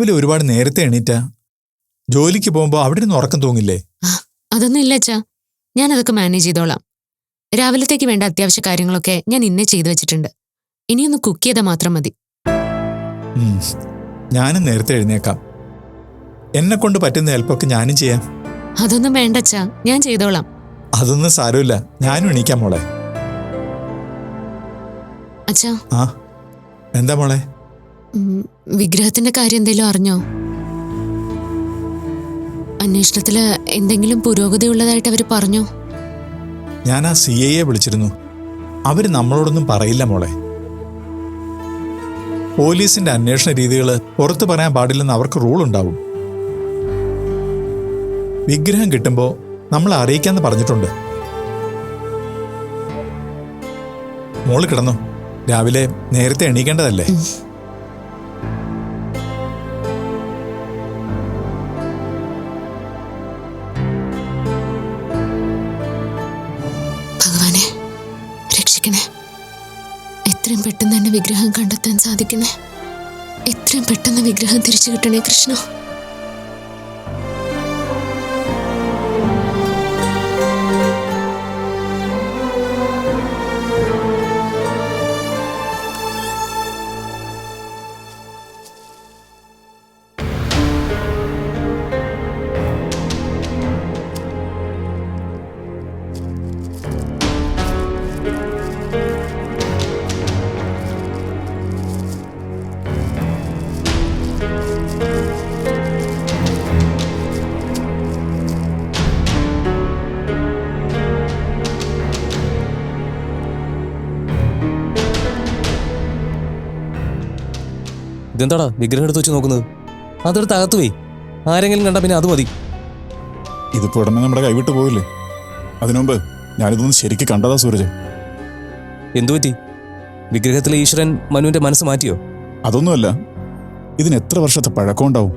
രാവിലെ ഒരുപാട് നേരത്തെ എണീറ്റ? ജോലിക്ക് പോകുമ്പോ അവിടെ നിന്ന് ഉറക്കം തൂങ്ങില്ലേ? അതൊന്നും ഇല്ല അച്ഛാ. ഞാൻ അതൊക്കെ മാനേജ് ചെയ്തോളാം. രാവിലത്തേക്ക് വേണ്ട അത്യാവശ്യ കാര്യങ്ങളൊക്കെ ഞാൻ ഇന്നേ ചെയ്തു വെച്ചിട്ടുണ്ട്. ഇനിയൊന്ന് കുക്ക് ചെയ്താൽ മാത്രം മതി. ഞാനും നേരത്തെ എഴുന്നേക്കാം. എന്നെ കൊണ്ട് പറ്റുന്ന ഹെൽപ്പൊക്കെ ഞാനും ചെയ്യാം. അതൊന്നും വേണ്ട അച്ഛാ ഞാൻ ചെയ്തോളാം. അതൊന്നും സാരമില്ല ഞാനും എണീക്കാം മോളെ. അച്ഛാ. ആ എന്താ മോളെ? വിഗ്രഹത്തിന്റെ കാര്യം എന്തെങ്കിലും അറിഞ്ഞോ? അന്വേഷണത്തിൽ എന്തെങ്കിലും പുരോഗതി ഉള്ളതായിട്ട് അവർ പറഞ്ഞോ? ഞാൻ ആ സി ഐയെ വിളിച്ചിരുന്നു. അവർ നമ്മളോടൊന്നും പറയില്ല മോളെ. പോലീസിന്റെ അന്വേഷണ രീതികൾ പുറത്തു പറയാൻ പാടില്ലെന്ന് അവർക്ക് റൂൾ ഉണ്ടാവും. വിഗ്രഹം കിട്ടുമ്പോൾ നമ്മളെ അറിയിക്കാന്ന് പറഞ്ഞിട്ടുണ്ട്. മോൾ കിടന്നു? രാവിലെ നേരത്തെ എണീക്കേണ്ടതല്ലേ? വിഗ്രഹം കണ്ടെത്താൻ സാധിക്കുന്നേ? എത്രയും പെട്ടെന്ന് വിഗ്രഹം തിരിച്ചു കിട്ടണേ കൃഷ്ണ. ഇതെന്താടാ വിഗ്രഹം എടുത്ത് വെച്ച് നോക്കുന്നത്? അതെടുത്ത് അകത്ത് പോയി. ആരെങ്കിലും കണ്ടാ പിന്നെ അത് മതി. ഇതിപ്പോ ഉടനെ നമ്മുടെ കൈവിട്ട് പോയില്ലേ അതിനുമുമ്പ് ഞാനിതൊന്ന് ശരിക്കും കണ്ടതാ സൂരജ്. എന്തു പറ്റി? വിഗ്രഹത്തിലെ ഈശ്വരൻ മനുവിന്റെ മനസ്സ് മാറ്റിയോ? അതൊന്നുമല്ല. ഇതിന് എത്ര വർഷത്തെ പഴക്കം ഉണ്ടാവും?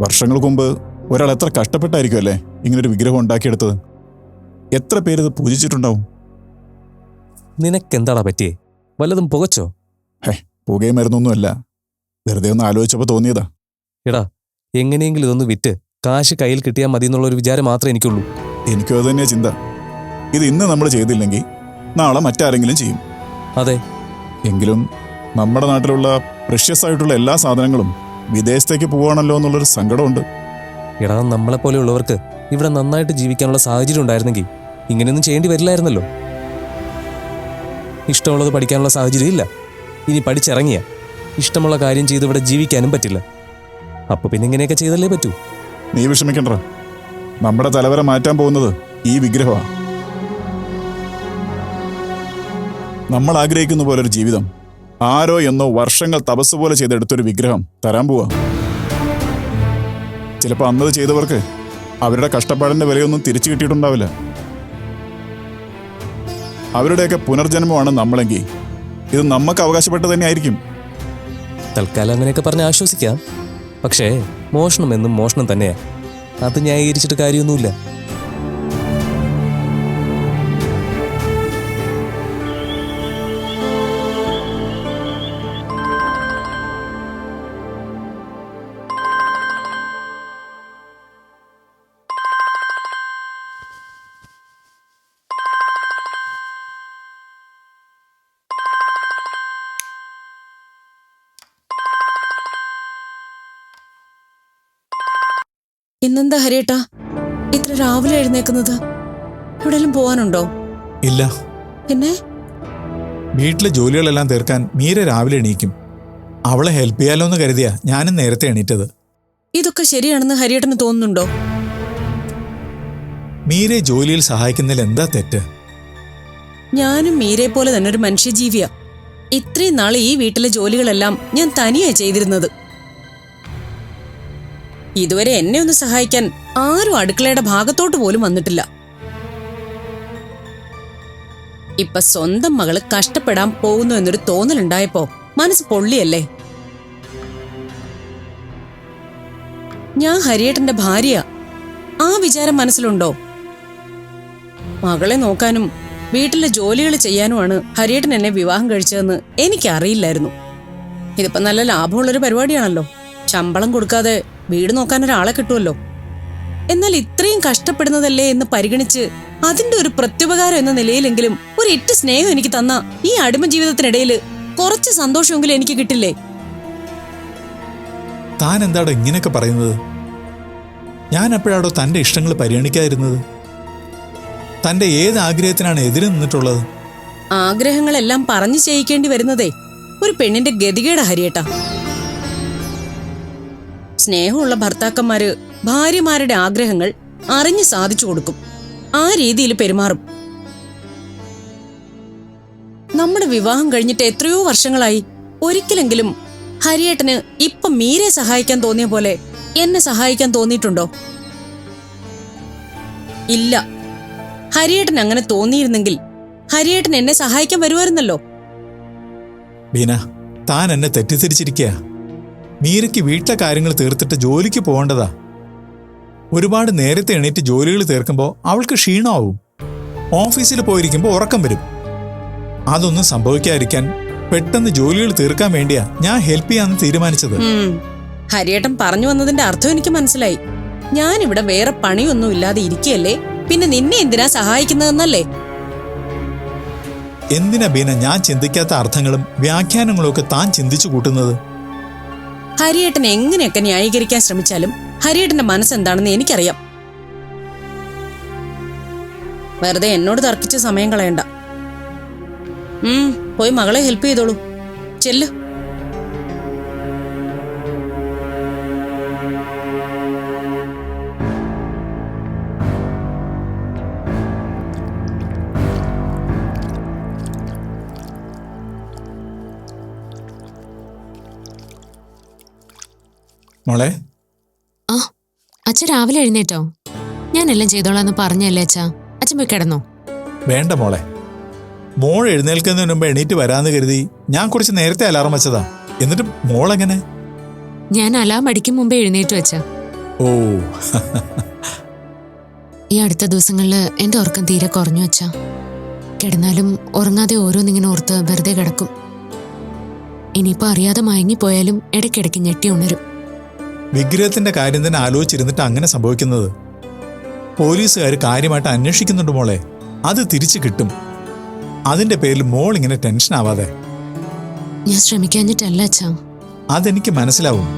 വർഷങ്ങൾക്ക് മുമ്പ് ഒരാൾ എത്ര കഷ്ടപ്പെട്ടായിരിക്കും അല്ലേ ഇങ്ങനൊരു വിഗ്രഹം ഉണ്ടാക്കിയെടുത്തത്? എത്ര പേര് ഇത് പൂജിച്ചിട്ടുണ്ടാവും? നിനക്കെന്താടാ പറ്റിയേ? വല്ലതും പുകച്ചോ? പുകയും മരുന്നൊന്നുമല്ല. വെറുതെ ഒന്ന് ആലോചിച്ചപ്പോൾ തോന്നിയതാ. എടാ എങ്ങനെയെങ്കിലും ഇതൊന്ന് വിറ്റ് കാശ് കയ്യിൽ കിട്ടിയാൽ മതി എന്നുള്ള ഒരു വിചാരം മാത്രമേ എനിക്കുള്ളൂ. എനിക്കും അത് തന്നെയാ ചിന്ത. ഇത് ഇന്ന് നമ്മൾ ചെയ്തില്ലെങ്കിൽ നാളെ മറ്റാരെങ്കിലും ചെയ്യും. അതെ. എങ്കിലും നമ്മുടെ നാട്ടിലുള്ള പ്രഷ്യസ് ആയിട്ടുള്ള എല്ലാ സാധനങ്ങളും വിദേശത്തേക്ക് പോവാണല്ലോ എന്നുള്ളൊരു സങ്കടമുണ്ട്. എടാ നമ്മളെപ്പോലെയുള്ളവർക്ക് ഇവിടെ നന്നായിട്ട് ജീവിക്കാനുള്ള സാഹചര്യം ഉണ്ടായിരുന്നെങ്കിൽ ഇങ്ങനെയൊന്നും ചെയ്യേണ്ടി വരില്ലായിരുന്നല്ലോ. ഇഷ്ടമുള്ളത് പഠിക്കാനുള്ള സാഹചര്യം ഇല്ല. ഇനി പഠിച്ചിറങ്ങിയ ഇഷ്ടമുള്ള കാര്യം ചെയ്ത് ഇവിടെ ജീവിക്കാനും പറ്റില്ല. അപ്പൊ പിന്നെ ഇങ്ങനെയൊക്കെ ചെയ്തല്ലേ പറ്റൂ? നീ വിഷമിക്കണ്ട. നമ്മുടെ തലവരെ മാറ്റാൻ പോകുന്നത് ഈ വിഗ്രഹമാണ് നമ്മൾ ആഗ്രഹിക്കുന്ന പോലെ ഒരു ജീവിതം. ആരോ എന്നോ വർഷങ്ങൾ തപസ് പോലെ ചെയ്തെടുത്തൊരു വിഗ്രഹം തരാൻ പോവാ. ചിലപ്പോൾ അന്നത് ചെയ്തവർക്ക് അവരുടെ കഷ്ടപ്പാടിന്റെ വിലയൊന്നും തിരിച്ചു കിട്ടിയിട്ടുണ്ടാവില്ല. അവരുടെയൊക്കെ പുനർജന്മമാണ് നമ്മളെങ്കിൽ. ഇത് നമുക്ക് അവകാശപ്പെട്ടത് തന്നെ ആയിരിക്കും തൽക്കാലം അങ്ങനെയൊക്കെ പറഞ്ഞ് ആശ്വസിക്കാം. പക്ഷേ മോഷണം എന്നും മോഷണം തന്നെയാ. അത് ന്യായീകരിച്ചിട്ട് കാര്യമൊന്നുമില്ല. ഇന്നെന്താ ഹരിയേട്ടാ? ഇത്ര രാവിലെ എഴുന്നേക്കുന്നത്. എവിടെയെങ്കിലും പോവാനുണ്ടോ? ഇല്ല. പിന്നെ? വീട്ടിലെ ജോലികളെല്ലാം തീർക്കാൻ മീര രാവിലെ എണീക്കും. അവളെ ഹെൽപ്പ് ചെയ്യാലോ എന്ന് കരുതിയാ ഞാനും നേരത്തെ എണീറ്റത്. ഇതൊക്കെ ശരിയാണെന്ന് ഹരിയേട്ടന് തോന്നുന്നുണ്ടോ? മീരെ ജോലിയിൽ സഹായിക്കുന്നതിൽ എന്താ തെറ്റ്? ഞാനും മീരെ പോലെ തന്നെ ഒരു മനുഷ്യജീവിയാ. ഇത്രയും നാൾ ഈ വീട്ടിലെ ജോലികളെല്ലാം ഞാൻ തനിയാ ചെയ്തിരുന്നത്. ഇതുവരെ എന്നെ ഒന്ന് സഹായിക്കാൻ ആരും അടുക്കളയുടെ ഭാഗത്തോട്ട് പോലും വന്നിട്ടില്ല. ഇപ്പൊ സ്വന്തം മകൾ കഷ്ടപ്പെടാൻ പോകുന്നു എന്നൊരു തോന്നലുണ്ടായപ്പോ മനസ്സ് പൊള്ളിയല്ലേ? ഞാൻ ഹരിയേട്ടന്റെ ഭാര്യ. ആ വിചാരം മനസ്സിലുണ്ടോ? മകളെ നോക്കാനും വീട്ടിലെ ജോലികൾ ചെയ്യാനുമാണ് ഹരിയേട്ടൻ എന്നെ വിവാഹം കഴിച്ചതെന്ന് എനിക്കറിയില്ലായിരുന്നു. ഇതിപ്പോ നല്ല ലാഭമുള്ളൊരു പരിപാടിയാണല്ലോ. ശമ്പളം കൊടുക്കാതെ വീട് നോക്കാൻ ഒരാളെ കിട്ടുമല്ലോ. എന്നാൽ ഇത്രയും കഷ്ടപ്പെടുന്നതല്ലേ എന്ന് പരിഗണിച്ച് അതിന്റെ ഒരു പ്രത്യുപകാരം എന്ന നിലയിലെങ്കിലും ഒരു എട്ട് സ്നേഹം എനിക്ക് തന്ന ഈ അടിമ ജീവിതത്തിനിടയിൽ കുറച്ച് സന്തോഷമെങ്കിലും എനിക്ക് കിട്ടില്ലേ? താൻ എന്താടോ ഇങ്ങനെയൊക്കെ പറയുന്നത്? ഞാൻ എപ്പോഴാടോ തന്റെ ഇഷ്ടങ്ങൾ പരിഗണിക്കാതിരുന്നത്? തന്റെ ഏത് ആഗ്രഹത്തിനാണ് എതിര് നിന്നിട്ടുള്ളത്? ആഗ്രഹങ്ങളെല്ലാം പറഞ്ഞു ചെയ്യിക്കേണ്ടി വരുന്നതേ ഒരു പെണ്ണിന്റെ ഗതികേട ഹരിയേട്ട. സ്നേഹമുള്ള ഭർത്താക്കന്മാര് ഭാര്യമാരുടെ ആഗ്രഹങ്ങൾ അറിഞ്ഞു സാധിച്ചു കൊടുക്കും. ആ രീതിയിൽ പെരുമാറും. നമ്മുടെ വിവാഹം കഴിഞ്ഞിട്ട് എത്രയോ വർഷങ്ങളായി ഒരിക്കലെങ്കിലും ഹരിയേട്ടന് ഇപ്പൊ മീരെ സഹായിക്കാൻ തോന്നിയ പോലെ എന്നെ സഹായിക്കാൻ തോന്നിയിട്ടുണ്ടോ? ഇല്ല. ഹരിയേട്ടൻ അങ്ങനെ തോന്നിയിരുന്നെങ്കിൽ ഹരിയേട്ടൻ എന്നെ സഹായിക്കാൻ വരുമായിരുന്നല്ലോ. ബീന താൻ എന്നെ തെറ്റിദ്ധരിച്ചിരിക്കുക മീരയ്ക്ക് വീട്ടിലെ കാര്യങ്ങൾ തീർത്തിട്ട് ജോലിക്ക് പോകേണ്ടതാ. ഒരുപാട് നേരത്തെ എണീറ്റ് ജോലികൾ തീർക്കുമ്പോൾ അവൾക്ക് ക്ഷീണമാവും. ഓഫീസിൽ പോയിരിക്കുമ്പോൾ ഉറക്കം വരും. അതൊന്നും സംഭവിക്കാതിരിക്കാൻ പെട്ടെന്ന് ജോലികൾ തീർക്കാൻ വേണ്ടിയാ ഞാൻ ഹെൽപ്പ് ചെയ്യാന്ന് തീരുമാനിച്ചത്. ഹരിയേട്ടൻ പറഞ്ഞു വന്നതിന്റെ അർത്ഥം എനിക്ക് മനസ്സിലായി. ഞാൻ ഇവിടെ വേറെ പണിയൊന്നും ഇല്ലാതെ ഇരിക്കുകയല്ലേ? പിന്നെ നിന്നെ എന്തിനാ സഹായിക്കുന്നതെന്നല്ലേ? എന്തിനാ ബീന ഞാൻ ചിന്തിക്കാത്ത അർത്ഥങ്ങളും വ്യാഖ്യാനങ്ങളും ഒക്കെ താൻ ചിന്തിച്ചു കൂട്ടുന്നത്? ഹരിയേട്ടൻ എങ്ങനെയൊക്കെ ന്യായീകരിക്കാൻ ശ്രമിച്ചാലും ഹരിയേട്ടന്റെ മനസ്സെന്താണെന്ന് എനിക്കറിയാം. വെറുതെ എന്നോട് തർക്കിച്ച് സമയം കളയണ്ട. പോയി മകളെ ഹെൽപ്പ് ചെയ്തോളൂ. ചെല്ലു. മോളെ? ആ അച്ഛൻ രാവിലെ എഴുന്നേറ്റോ? എല്ലാം ചെയ്തോളാന്ന് പറഞ്ഞല്ലേ അച്ഛാ. അച്ഛൻ പോയി കിടന്നോ? വേണ്ട മോളെ. മോൾ എഴുന്നേൽക്കുന്നതിന് മുമ്പ് എണീറ്റ് വരാന്ന് കരുതി ഞാൻ കുറച്ച് നേരത്തെ അലാറം വെച്ചതാ. എന്നിട്ട് മോൾ എങ്ങനെ ഞാൻ അലാം അടിക്കും മുമ്പേ എഴുന്നേറ്റ് വെച്ച ഓ. ഈ അടുത്ത ദിവസങ്ങളിൽ എന്റെ ഉറക്കം തീരെ കുറഞ്ഞു വെച്ച കിടന്നാലും ഉറങ്ങാതെ ഓരോന്നിങ്ങനെ ഓർത്ത് വെറുതെ കിടക്കും. ഇനിയിപ്പോൾ അറിയാതെ മയങ്ങിപ്പോയാലും ഇടയ്ക്കിടയ്ക്ക് ഞെട്ടി ഉണരും. വിഗ്രഹത്തിന്റെ കാര്യം തന്നെ ആലോചിച്ചിരുന്നിട്ട് അങ്ങനെ സംഭവിക്കുന്നത്? പോലീസുകാർ കാര്യമായിട്ട് അന്വേഷിക്കുന്നുണ്ട് മോളെ. അത് തിരിച്ചു കിട്ടും. അതിന്റെ പേരിൽ മോൾ ഇങ്ങനെ ടെൻഷൻ ആവാതെ. ഞാൻ ശ്രമിക്കാഞ്ഞിട്ടല്ല അച്ഛാ. അതെനിക്ക് മനസ്സിലാവും.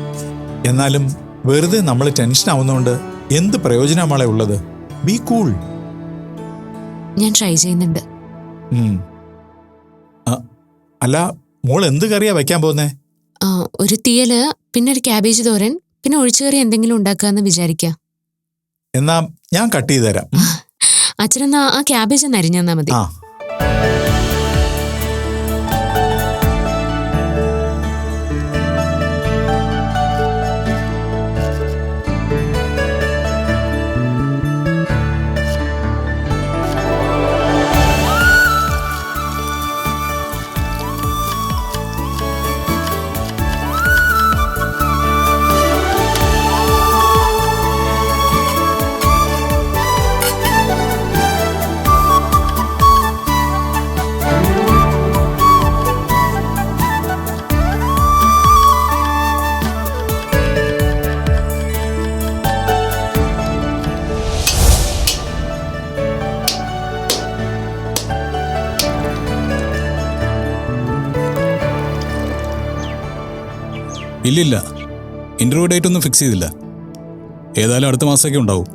എന്നാലും വെറുതെ നമ്മൾ ടെൻഷൻ ആവുന്നതുകൊണ്ട് എന്ത് പ്രയോജനമാണ് ഉള്ളത്? ബി കൂൾ ഞാൻ ട്രൈ ചെയ്യുന്നുണ്ട്. അല്ല മോൾ എന്ത് കറിയാ വെക്കാൻ പോന്നേ ആ, ഒരു തീയൽ പിന്നെ ഒരു ക്യാബേജ് തോരൻ പിന്നെ ഒഴിച്ചുകറി എന്തെങ്കിലും ഉണ്ടാക്കാന്ന് വിചാരിക്ക. എന്നാ ഞാൻ കട്ട് ചെയ്തു തരാം. അച്ഛനെന്നാ ആ ക്യാബേജ് ഒന്ന് അരിഞ്ഞാ മതി. ഇല്ലില്ല. ഇന്റർവ്യൂ ഡേറ്റ് ഒന്നും ഫിക്സ് ചെയ്തില്ല. ഏതായാലും അടുത്ത മാസത്തേക്ക് ഉണ്ടാവും.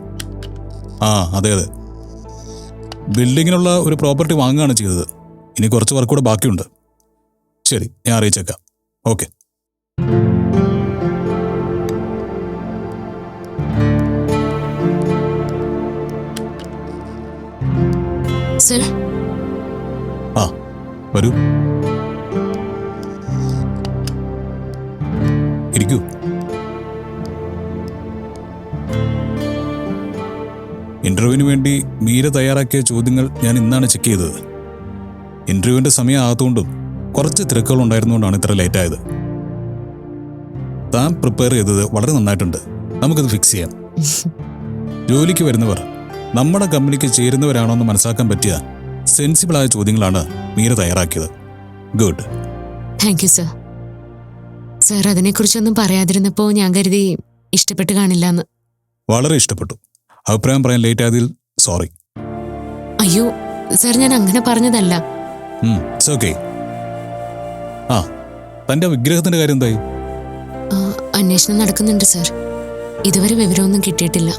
ആ അതെ അതെ. ബിൽഡിങ്ങിനുള്ള ഒരു പ്രോപ്പർട്ടി വാങ്ങുകയാണ് ചെയ്തത്. ഇനി കുറച്ച് വർക്ക് കൂടെ ബാക്കിയുണ്ട്. ശരി ഞാൻ അറിയിച്ചേക്കാം. ഓക്കെ. ആ വരൂ. ഇരിക്കൂ. ഇന്റർവ്യൂവിന് വേണ്ടി മീര തയ്യാറാക്കിയ ചോദ്യങ്ങൾ ഞാൻ ഇന്നാണ് ചെക്ക് ചെയ്തത്. ഇന്റർവ്യൂവിന്റെ സമയം ആകത്തുകൊണ്ടും കുറച്ച് തിരക്കുകൾ ഉണ്ടായിരുന്നുകൊണ്ടാണ് ഇത്ര ലേറ്റ് ആയത്. താൻ പ്രിപ്പയർ ചെയ്തത് വളരെ നന്നായിട്ടുണ്ട്. നമുക്കത് ഫിക്സ് ചെയ്യാം. ജോലിക്ക് വരുന്നവർ നമ്മുടെ കമ്പനിക്ക് ചേരുന്നവരാണോ എന്ന് മനസ്സിലാക്കാൻ പറ്റിയ സെൻസിബിളായ ചോദ്യങ്ങളാണ് മീര തയ്യാറാക്കിയത്. Good thank you sir sir അതിനെക്കുറിച്ചൊന്നും പറയാതിരുന്നപ്പോൾ ഞാൻ കരുതി ഇഷ്ടപ്പെട്ട് കാണില്ല എന്ന് വളരെ ഇഷ്ടപ്പെട്ടു. അഭിപ്രായം പറയാൻ ലേറ്റ് ആയതിൽ സോറി. അയ്യോ സർ ഞാൻ അങ്ങനെ പറഞ്ഞതല്ല. ആ തന്റെ വിഗ്രഹത്തിന്റെ കാര്യം എന്തായി? അന്വേഷണം നടക്കുന്നുണ്ട് സർ. ഇതുവരെ വിവരമൊന്നും കിട്ടിയിട്ടില്ല.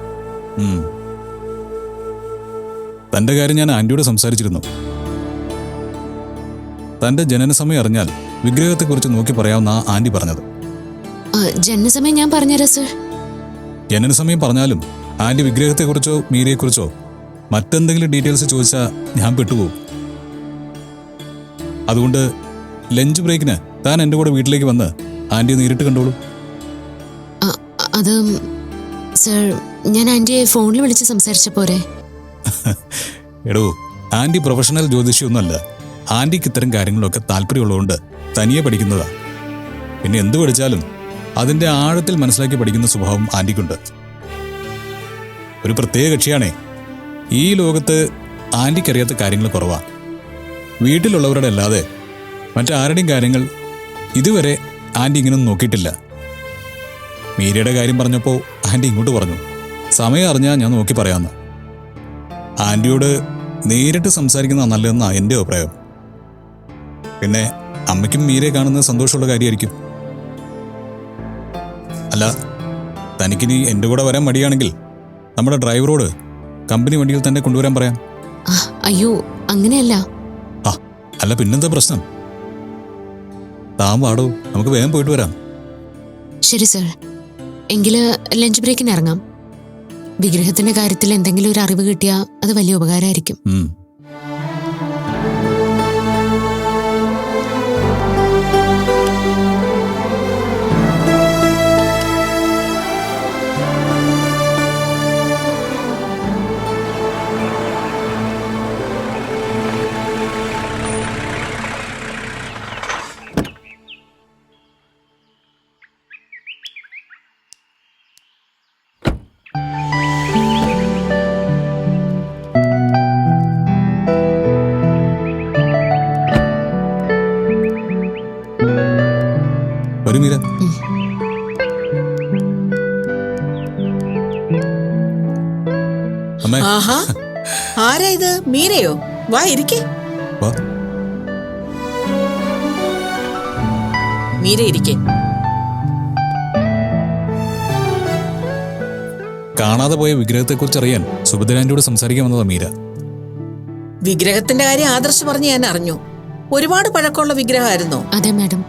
തന്റെ കാര്യം ഞാൻ ആന്റിയോട് സംസാരിച്ചിരുന്നു. തന്റെ ജനന സമയം അറിഞ്ഞാൽ വിഗ്രഹത്തെക്കുറിച്ച് നോക്കി പറയാവുന്ന ആന്റി പറഞ്ഞത്. ആ, ജനനസമയം ഞാൻ പറഞ്ഞുതരാം സർ. ജനന സമയം പറഞ്ഞാലും ആന്റി വിഗ്രഹത്തെക്കുറിച്ചോ മീരയെക്കുറിച്ചോ മറ്റെന്തെങ്കിലും ഡീറ്റെയിൽസ് ചോദിച്ചാൽ ഞാൻ പെട്ടുപോകും അതുകൊണ്ട് ലഞ്ച് ബ്രേക്കിന് താൻ എന്റെ കൂടെ വീട്ടിലേക്ക് വന്ന് ആന്റിയെ നേരിട്ട് കണ്ടോളൂ. അത് സർ ഞാൻ ആന്റിയെ ഫോണിൽ വിളിച്ച് സംസാരിച്ച പോരെ എടോ ആന്റി പ്രൊഫഷണൽ ജ്യോതിഷിയൊന്നുമല്ല. ആന്റിക്ക് ഇത്തരം കാര്യങ്ങളൊക്കെ താല്പര്യമുള്ളതുകൊണ്ട് തനിയെ പഠിക്കുന്നതാ. പിന്നെ എന്തു പഠിച്ചാലും അതിന്റെ ആഴത്തിൽ മനസ്സിലാക്കി പഠിക്കുന്ന സ്വഭാവം ആന്റിക്കുണ്ട്. ഒരു പ്രത്യേക കക്ഷിയാണേ. ഈ ലോകത്ത് ആന്റിക്കറിയാത്ത കാര്യങ്ങൾ കുറവാ. വീട്ടിലുള്ളവരുടെ അല്ലാതെ മറ്റാരുടെയും കാര്യങ്ങൾ ഇതുവരെ ആന്റി ഇങ്ങനൊന്നും നോക്കിയിട്ടില്ല. മീരയുടെ കാര്യം പറഞ്ഞപ്പോൾ ആന്റി ഇങ്ങോട്ട് പറഞ്ഞു. സമയം അറിഞ്ഞാൽ ഞാൻ നോക്കി പറയാമെന്ന് ആന്റിയോട് നേരിട്ട് സംസാരിക്കുന്ന നല്ലതെന്നാണ് എന്റെ അഭിപ്രായം. പിന്നെ അമ്മയ്ക്കും മീരെ കാണുന്ന സന്തോഷമുള്ള കാര്യമായിരിക്കും. അല്ല തനിക്കിനി എന്റെ കൂടെ വരാൻ മടിയാണെങ്കിൽ നമ്മുടെ ഡ്രൈവറോട് കമ്പനി വണ്ടിയിൽ തന്നെ കൊണ്ടുവരാൻ പറയാം. അയ്യോ അങ്ങനെയല്ല. ആ അല്ല പിന്നെന്താ പ്രശ്നം? താൻ വാടോ നമുക്ക് വേഗം പോയിട്ട് വരാം. ശരി സർ. എങ്കിൽ ലഞ്ച് ബ്രേക്കിന് ഇറങ്ങാം. വിഗ്രഹത്തിന്റെ കാര്യത്തിൽ എന്തെങ്കിലും ഒരു അറിവ് കിട്ടിയാൽ അത് വലിയ ഉപകാരമായിരിക്കും. ആരാ ഇത്? മീരയോ? വാ ഇരിക്കേ. മീര ഇരിക്കേ. കാണാതെ പോയ വിഗ്രഹത്തെക്കുറിച്ച് അറിയാൻ സുഭദ്രാന്റിയോട് സംസാരിക്കാൻ വന്നതാ മീര. വിഗ്രഹത്തിന്റെ കാര്യം ആദർശ് പറഞ്ഞ് ഞാൻ അറിഞ്ഞു. ഒരുപാട് പഴക്കമുള്ള വിഗ്രഹമായിരുന്നു. അതെ മാഡം.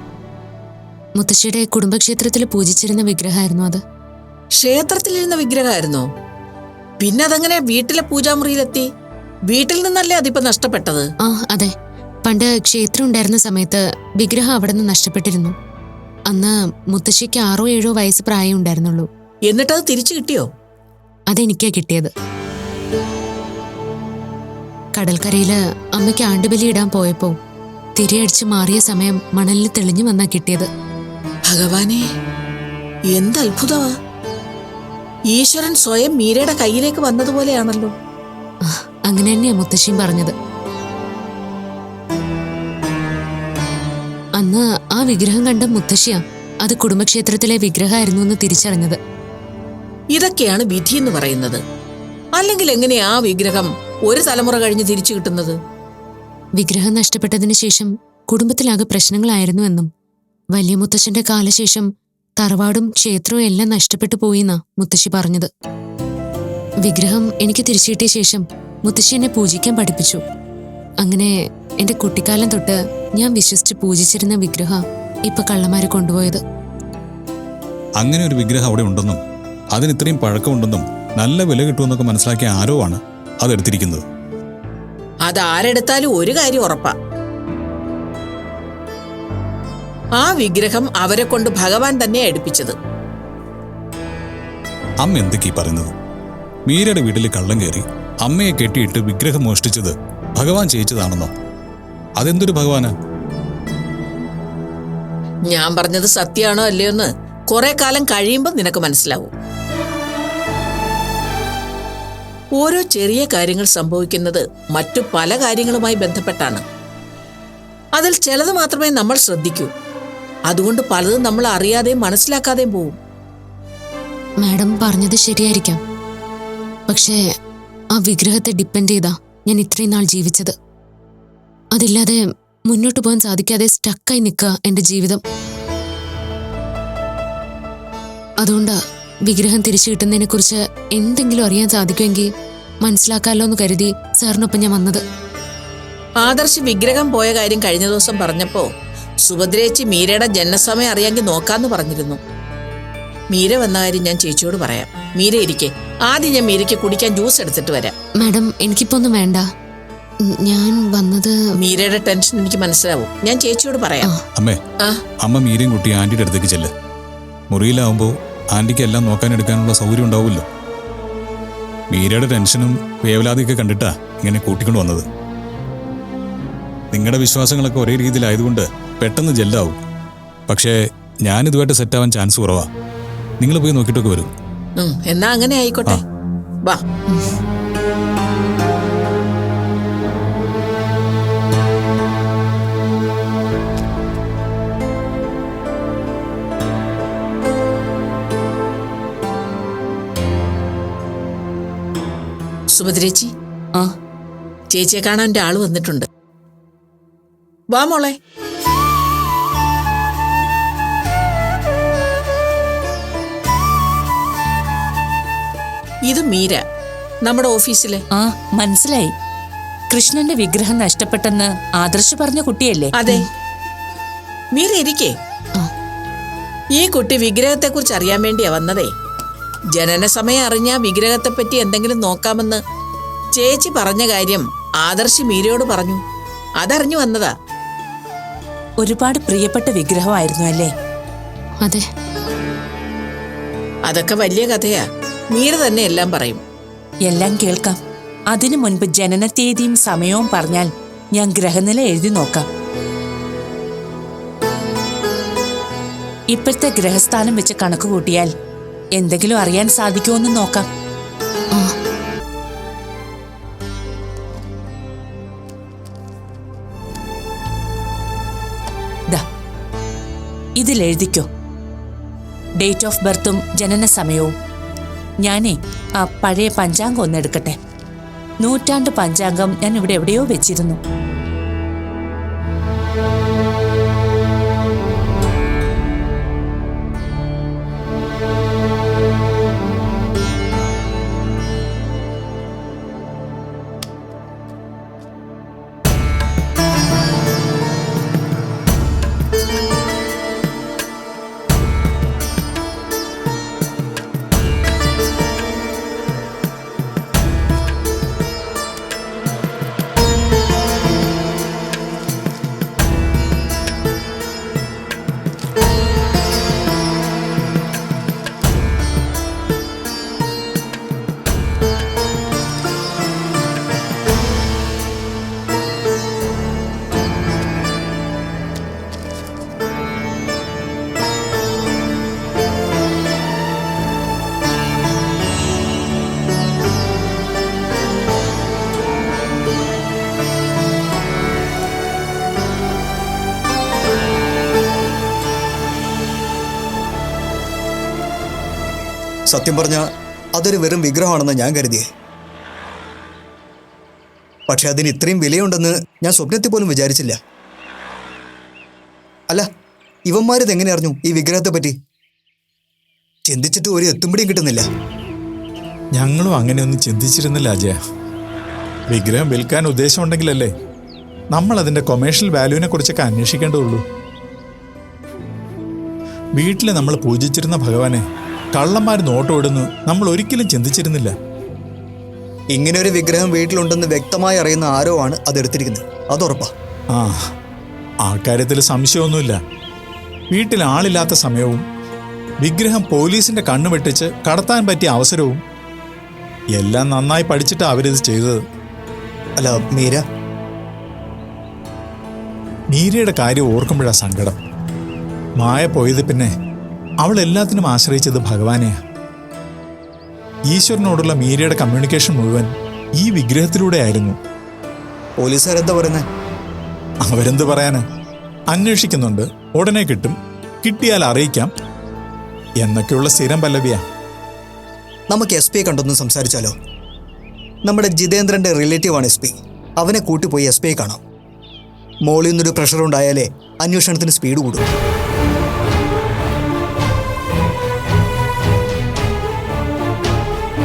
മുത്തശ്ശിയുടെ കുടുംബക്ഷേത്രത്തിൽ പൂജിച്ചിരുന്ന വിഗ്രഹമായിരുന്നു അത്. ക്ഷേത്രത്തിലിരുന്ന വിഗ്രഹമായിരുന്നു. പിന്നെ അതങ്ങനെ വീട്ടിലെ പൂജാമുറിയിലെത്തി? വീട്ടിൽ നിന്നല്ലേ അതിപ്പോ നഷ്ടപ്പെട്ടത്? ആ അതെ. പണ്ട് ക്ഷേത്രം ഉണ്ടായിരുന്ന സമയത്ത് വിഗ്രഹം അവിടെ നിന്ന് നഷ്ടപ്പെട്ടിരുന്നു. അന്ന് മുത്തശ്ശിക്ക് ആറോ ഏഴോ വയസ്സ് പ്രായം ഉണ്ടായിരുന്നുള്ളൂ. എന്നിട്ടത് തിരിച്ചു കിട്ടിയോ? അതെനിക്കാ കിട്ടിയത്. കടൽക്കരയിൽ അമ്മയ്ക്ക് ആണ്ടുബലി ഇടാൻ പോയപ്പോ തിരിയടിച്ച് മാറിയ സമയം മണലിൽ തെളിഞ്ഞു വന്നാ കിട്ടിയത്. ഭഗവാനെ എന്ത് അത്ഭുതമാ. ഈശ്വരൻ സ്വയം മീരയുടെ കയ്യിലേക്ക് വന്നതുപോലെയാണല്ലോ അങ്ങനെ തന്നെയാ മുത്തശ്ശിയും പറഞ്ഞത്. അന്ന് ആ വിഗ്രഹം കണ്ട മുത്തശ്ശിയാ അത് കുടുംബക്ഷേത്രത്തിലെ വിഗ്രഹമായിരുന്നു എന്ന് തിരിച്ചറിഞ്ഞത്. ഇതൊക്കെയാണ് വിധി എന്ന് പറയുന്നത്. അല്ലെങ്കിൽ എങ്ങനെയാ ആ വിഗ്രഹം ഒരു തലമുറ കഴിഞ്ഞ് തിരിച്ചു കിട്ടുന്നത്? വിഗ്രഹം നഷ്ടപ്പെട്ടതിന് ശേഷം കുടുംബത്തിലാകെ പ്രശ്നങ്ങളായിരുന്നു എന്നും വലിയ മുത്തശ്ശന്റെ കാലശേഷം തറവാടും ക്ഷേത്രവും എല്ലാം നഷ്ടപ്പെട്ടു പോയിന്നാ മുത്തശ്ശി പറഞ്ഞത്. വിഗ്രഹം എനിക്ക് തിരിച്ചു കിട്ടിയ ശേഷം മുത്തശ്ശി എന്നെ പൂജിക്കാൻ പഠിപ്പിച്ചു. അങ്ങനെ എന്റെ കുട്ടിക്കാലം തൊട്ട് ഞാൻ വിശ്വസിച്ച് പൂജിച്ചിരുന്ന വിഗ്രഹം ഇപ്പൊ കള്ളന്മാരെ കൊണ്ടുപോയത്. അങ്ങനെ ഒരു വിഗ്രഹം അവിടെ ഉണ്ടെന്നും അതിന് ഇത്രയും പഴക്കമുണ്ടെന്നും നല്ല വില കിട്ടുമെന്നൊക്കെ മനസ്സിലാക്കിയ ആരോ ആണ് അതെടുത്തിരിക്കുന്നത് അതാരെടുത്താലും ഒരു കാര്യം ഉറപ്പാ. ആ വിഗ്രഹം അവരെ കൊണ്ട് ഭഗവാൻ തന്നെ എടുപ്പിച്ചത്. അമ്മ എന്തൊക്കെയാ ഈ പറയുന്നത്? മീരയുടെ വീട്ടിൽ കള്ളം കയറി അമ്മയെ കെട്ടിയിട്ട് വിഗ്രഹം മോഷ്ടിച്ചത് ഭഗവാൻ ചെയ്യിച്ചതാണെന്നോ? അതെന്തൊരു ഭഗവാന്? ഞാൻ പറഞ്ഞത് സത്യമാണോ അല്ലയോ എന്ന് കുറെ കാലം കഴിയുമ്പോൾ നിനക്ക് മനസ്സിലാവും. ഓരോ ചെറിയ കാര്യങ്ങൾ സംഭവിക്കുന്നത് മറ്റു പല കാര്യങ്ങളുമായി ബന്ധപ്പെട്ടാണ്. അതിൽ ചിലത് മാത്രമേ നമ്മൾ ശ്രദ്ധിക്കൂ. അതുകൊണ്ട് പലതും നമ്മൾ അറിയാതെയും മനസ്സിലാക്കാതെയും പോവും. മാഡം പറഞ്ഞത് ശരിയായിരിക്കാം. പക്ഷേ ആ വിഗ്രഹത്തെ ഡിപ്പെൻഡ് ചെയ്താ ഞാൻ ഇത്രയും നാൾ ജീവിച്ചത്. അതില്ലാതെ മുന്നോട്ട് പോകാൻ സാധിക്കാതെ സ്റ്റക്കായി നിൽക്കുക എന്റെ ജീവിതം. അതുകൊണ്ടാ വിഗ്രഹം തിരിച്ചു കിട്ടുന്നതിനെ കുറിച്ച് എന്തെങ്കിലും അറിയാൻ സാധിക്കുമെങ്കിൽ മനസ്സിലാക്കാമല്ലോ എന്ന് കരുതി സാറിനൊപ്പം ഞാൻ വന്നത്. ആദർശ് വിഗ്രഹം പോയ കാര്യം കഴിഞ്ഞ ദിവസം പറഞ്ഞപ്പോ സുഭദ്രേച്ചി മീരയുടെ ജനനസമയം അറിയാമെങ്കിൽ നോക്കാന്ന് പറഞ്ഞിരുന്നു. മീര വന്ന കാര്യം ഞാൻ ചേച്ചിയോട് പറയാം. മീര ഇരിക്കെ. ആദ്യം ഞാൻ മീരയ്ക്ക് കുടിക്കാൻ ജ്യൂസ് എടുത്തിട്ട് വരാം. മാഡം എനിക്കിപ്പോ ഒന്നും വേണ്ട ഞാൻ വന്നത് മീരയുടെ ടെൻഷൻ എനിക്ക് മനസ്സിലാവും. ഞാൻ ചേച്ചിയോട് പറയാം. അമ്മേ ആ. അമ്മ മീരയും കുട്ടി ആന്റിയുടെ അടുത്തേക്ക് ചെല്ല്. മുറിയിലാവുമ്പോൾ ആന്റിക്ക് എല്ലാം നോക്കാൻ എടുക്കാനുള്ള സൗകര്യം ഉണ്ടാവുമല്ലോ. മീരയുടെ ടെൻഷനും വേവലാതിയൊക്കെ കണ്ടിട്ടാ ഇങ്ങനെ കൂട്ടിക്കൊണ്ട് വന്നത്. നിങ്ങളുടെ വിശ്വാസങ്ങളൊക്കെ ഒരേ രീതിയിലായതുകൊണ്ട് പെട്ടെന്ന് ജെല്ലാവും. പക്ഷേ ഞാനിതുമായിട്ട് സെറ്റാവാൻ ചാൻസ് കുറവാ. നിങ്ങൾ പോയി നോക്കിയിട്ടൊക്കെ വരൂ. എന്നാ അങ്ങനെ ആയിക്കോട്ടെ. വാ. സുഭദ്രേച്ചി ആ. ചേച്ചിയെ കാണാൻ എന്റെ ആൾ വന്നിട്ടുണ്ട്. വാ മോളെ. ഇത് മീര. നമ്മുടെ ഓഫീസിലെ. ആ മനസ്സിലായി. കൃഷ്ണന്റെ വിഗ്രഹം നഷ്ടപ്പെട്ടെന്ന് ആദർശ് പറഞ്ഞ കുട്ടിയല്ലേ? അതെ. മീര ഇരിക്കേ. ഈ കുട്ടി വിഗ്രഹത്തെക്കുറിച്ച് അറിയാൻ വേണ്ടിയാ വന്നതേ. ജനന സമയം അറിഞ്ഞ വിഗ്രഹത്തെപ്പറ്റി എന്തെങ്കിലും നോക്കാമെന്ന് ചേച്ചി പറഞ്ഞ കാര്യം ആദർശ് മീരയോട് പറഞ്ഞു. അതറിഞ്ഞു വന്നതാ. ഒരുപാട് പ്രിയപ്പെട്ട വിഗ്രഹമായിരുന്നു അല്ലേ? അതെ. അതൊക്കെ വലിയ കഥയാ. മീര തന്നെ എല്ലാം പറയും. എല്ലാം കേൾക്കാം. അതിനു മുൻപ് ജനന തീയതിയും സമയവും പറഞ്ഞാൽ ഞാൻ ഗ്രഹനില എഴുതി നോക്കാം. ഇപ്പോഴത്തെ ഗ്രഹസ്ഥാനം വെച്ച് കണക്ക് കൂട്ടിയാൽ എന്തെങ്കിലും അറിയാൻ സാധിക്കുമെന്ന് നോക്കാം. ഇതിലെഴുതിക്കോ ദാ ഇതിൽ എഴുതിക്കോ. ഡേറ്റ് ഓഫ് ബർത്തും ജനന സമയവും ഞാനേ ആ പഴയ പഞ്ചാംഗം ഒന്ന് എടുക്കട്ടെ നൂറ്റാണ്ട് പഞ്ചാംഗം ഞാൻ ഇവിടെ എവിടെയോ വെച്ചിരുന്നു. സത്യം പറഞ്ഞ അതൊരു വെറും വിഗ്രഹമാണെന്ന് ഞാൻ കരുതിയേ. പക്ഷെ അതിന് ഇത്രയും വിലയുണ്ടെന്ന് ഞാൻ സ്വപ്നത്തിൽ പോലും വിചാരിച്ചില്ല. അല്ല ഇവന്മാരിത് എങ്ങനെ അറിഞ്ഞു ഈ വിഗ്രഹത്തെ പറ്റി? ചിന്തിച്ചിട്ട് ഒരു എത്തുമ്പിടിയും കിട്ടുന്നില്ല. ഞങ്ങളും അങ്ങനെയൊന്നും ചിന്തിച്ചിരുന്നില്ല അജയ. വിഗ്രഹം വിൽക്കാൻ ഉദ്ദേശമുണ്ടെങ്കിലല്ലേ നമ്മൾ അതിന്റെ കൊമേഴ്ഷ്യൽ വാല്യൂവിനെ കുറിച്ചൊക്കെ അന്വേഷിക്കേണ്ടതുള്ളൂ. വീട്ടിൽ നമ്മൾ പൂജിച്ചിരുന്ന ഭഗവാനെ കള്ളന്മാർ നോട്ടോടുന്നു നമ്മൾ ഒരിക്കലും ചിന്തിച്ചിരുന്നില്ല. ഇങ്ങനെ ഒരു വിഗ്രഹം വീട്ടിലുണ്ടെന്ന് വ്യക്തമായി അറിയുന്ന ആരോ ആണ് അത് എടുത്തിരിക്കുന്നത് അതുറപ്പാ. ആ ആ കാര്യത്തിൽ സംശയമൊന്നുമില്ല. വീട്ടിൽ ആളില്ലാത്ത സമയവും വിഗ്രഹം പോലീസിന്റെ കണ്ണു വെട്ടിച്ച് കടത്താൻ പറ്റിയ അവസരവും എല്ലാം നന്നായി പഠിച്ചിട്ടാണ് അവരിത് ചെയ്തത്. അല്ല മീര. മീരയുടെ കാര്യം ഓർക്കുമ്പോഴാ സങ്കടം. മായ പോയത് പിന്നെ അവൾ എല്ലാത്തിനും ആശ്രയിച്ചത് ഭഗവാനെയാ. ഈശ്വരനോടുള്ള മീരയുടെ കമ്മ്യൂണിക്കേഷൻ മുഴുവൻ ഈ വിഗ്രഹത്തിലൂടെ ആയിരുന്നു പോലീസുകാരെന്താ പറയുന്നത് അവരെന്ത് പറയാന്? അന്വേഷിക്കുന്നുണ്ട്. ഉടനെ കിട്ടും. കിട്ടിയാൽ അറിയിക്കാം. എന്നൊക്കെയുള്ള സ്ഥിരം പല്ലവിയാ. നമുക്ക് എസ് പിയെ കണ്ടൊന്ന് സംസാരിച്ചാലോ? നമ്മുടെ ജിതേന്ദ്രന്റെ റിലേറ്റീവാണ് എസ് പി. അവനെ കൂട്ടിപ്പോയി എസ് പിയെ കാണാം. മോളിൽ നിന്നൊരു പ്രഷർ ഉണ്ടായാലേ അന്വേഷണത്തിന് സ്പീഡ് കൂടും.